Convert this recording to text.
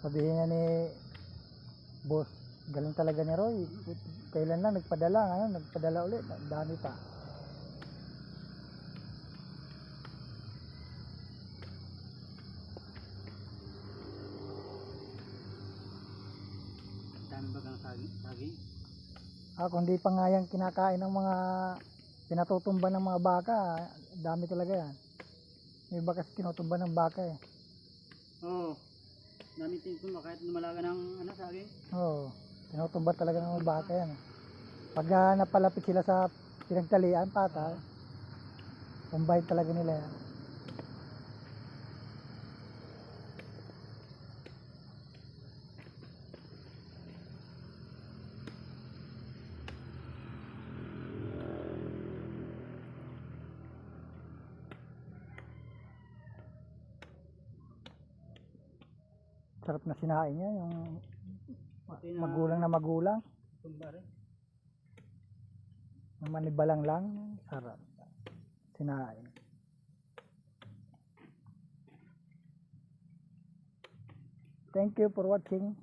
Sabihin niya ni boss, galing talaga ni Roy. Kailan lang nagpadala, ngayon nagpadala ulit. Dami pa. Dami bagang saging. saging. Ah, kung di pa nga yan kinakain ng mga pinatutumba ng mga baka, dami talaga yan. May iba kasi tinutumba ng baka eh. Oo. Dami tingkong kahit lumalaga ng ano, saging. Oo, tinutumba talaga ng baka yan. Pag ah, napalapit sila sa pinagtalian, pata, tumbahin talaga nila yan. Sarap na sinain niya, yung magulang na magulang. Yung manibalang lang, sarap. Sinain. Thank you for watching.